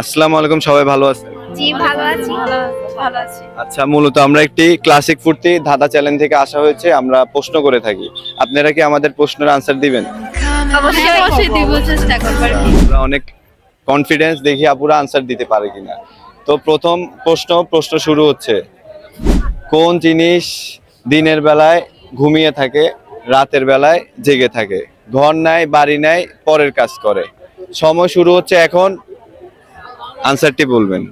আসসালামু আলাইকুম সবাই ভালো আছেন? জি ভালো আছি। ভালো আছি আচ্ছা মূলত আমরা একটি ক্লাসিক ফুর্তি ধাঁধা চ্যানেল থেকে আসা হয়েছে আমরা প্রশ্ন করে থাকি। আপনারা কি আমাদের প্রশ্নের আনসার দিবেন? অবশ্যই অবশ্যই দিব চেষ্টা করব আর কি। আমরা অনেক কনফিডেন্স দেখি আপুরা আনসার দিতে পারে কিনা। তো প্রথম প্রশ্ন প্রশ্ন শুরু হচ্ছে। কোন জিনিস দিনের বেলায় ঘুমিয়ে থাকে রাতের বেলায় জেগে থাকে? ঘর নাই বাড়ি নাই পরের কাজ করে। সময় শুরু হচ্ছে এখন আনসারটি বলবেন।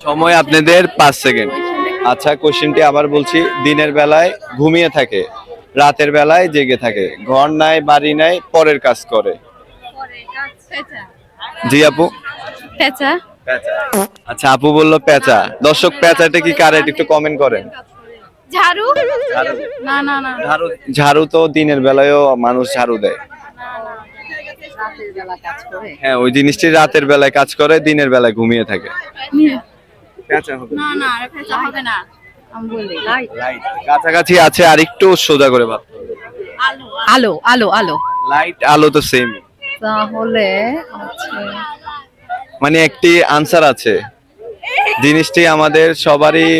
সময় আপনাদের পাঁচ সেকেন্ড। আচ্ছা কোশ্চেনটি আবার বলছি দিনের বেলায় ঘুমিয়ে থাকে রাতের বেলায় জেগে থাকে ঘর নাই বাড়ি নাই পরের কাজ করে। জি আপু। পেঁচা। আচ্ছা আপু বলল পেঁচা। দর্শক পেঁচাটা কি কারেক্ট একটু কমেন্ট করেন। ঝাড়ু? না না না। ঝাড়ু ঝাড়ু তো দিনের বেলায়ও মানুষ ঝাড়ু দেয়। হ্যাঁ ওই জিনিসটি রাতের বেলায় কাজ করে দিনের বেলায় ঘুমিয়ে থাকে। পেঁচা হবে। না না আর পেঁচা হবে না। আমি বলি লাইট কাছাকাছি আছে আর একটু সোজা করে ভাবতে আলো আলো। আলো লাইট আলো তো সেম তাহলে মানে একটি আনসার আছে। জিনিসটি আমাদের সবারই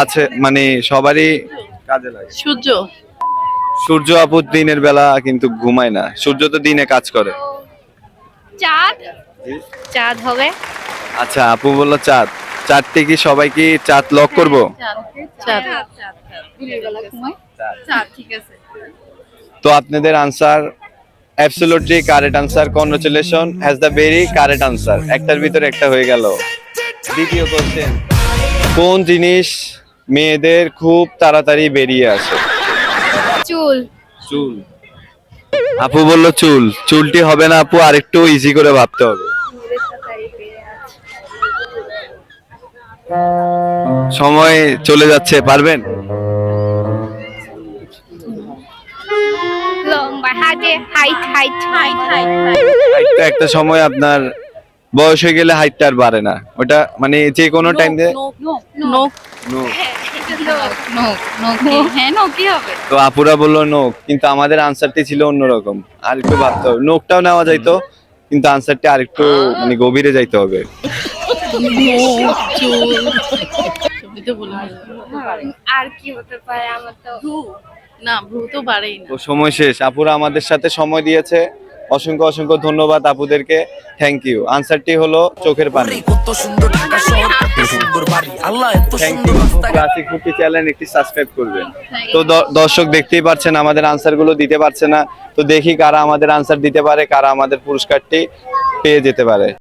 আছে মানে সবারই কাজে লাগে। সূর্য। সূর্য আপু দিনের বেলা কিন্তু ঘুমায় না। সূর্য তো দিনে কাজ করে। চাঁদ? চাঁদ হবে। আচ্ছা আপু বলল চাঁদ। চাঁদটি কি সবাই কি চাঁদ লক করব? চাঁদ। চাঁদ। ঠিক আছে তো আপনাদের answer absolutely correct answer congratulation has the very correct answer একটার ভিতরে একটা হয়ে গেল। দ্বিতীয় কোশ্চেন কোন জিনিস মেয়েদের খুব তাড়াতাড়ি বেরিয়ে আসে? চুল। চুল। আপু বলল চুল চুলটি হবে না আপু আরেকটু ইজি করে ভাবতে হবে। সময় চলে যাচ্ছে পারবেন? একটা সময় আপনার বয়স হয়ে গেলে হাইটটা আর বাড়ে না। ওটা মানে যে কোনো টাইম দিয়ে হ্যাঁ নো কি? হবে। তো আপুরা বলল নোক কিন্তু আমাদের আনসারটি ছিল অন্যরকম। আর একটু ভাবতে হবে। নোকটাও নেওয়া যাইতো কিন্তু আনসারটি আর একটু মানে গভীরে যাইতে হবে। নোক চুল তুমি তো বলে আর কি হতে পারে? আমার তো না ভ্রু তো বাড়েই না। সময় শেষ। আপুরা আমাদের সাথে সময় দিয়েছে। অসংখ্য অসংখ্য ধন্যবাদ আপুদেরকে। থ্যাংক ইউ আনসারটি হলো চোখের পানি। কত সুন্দর চ্যানেল একটি সাবস্ক্রাইব করবেন তো দর্শক দেখতেই পারছেন, আমাদের আনসারগুলো দিতে পারছে না। তো দেখি কারা আমাদের আনসার দিতে পারে, কারা আমাদের পুরস্কারটি পেয়ে যেতে পারে।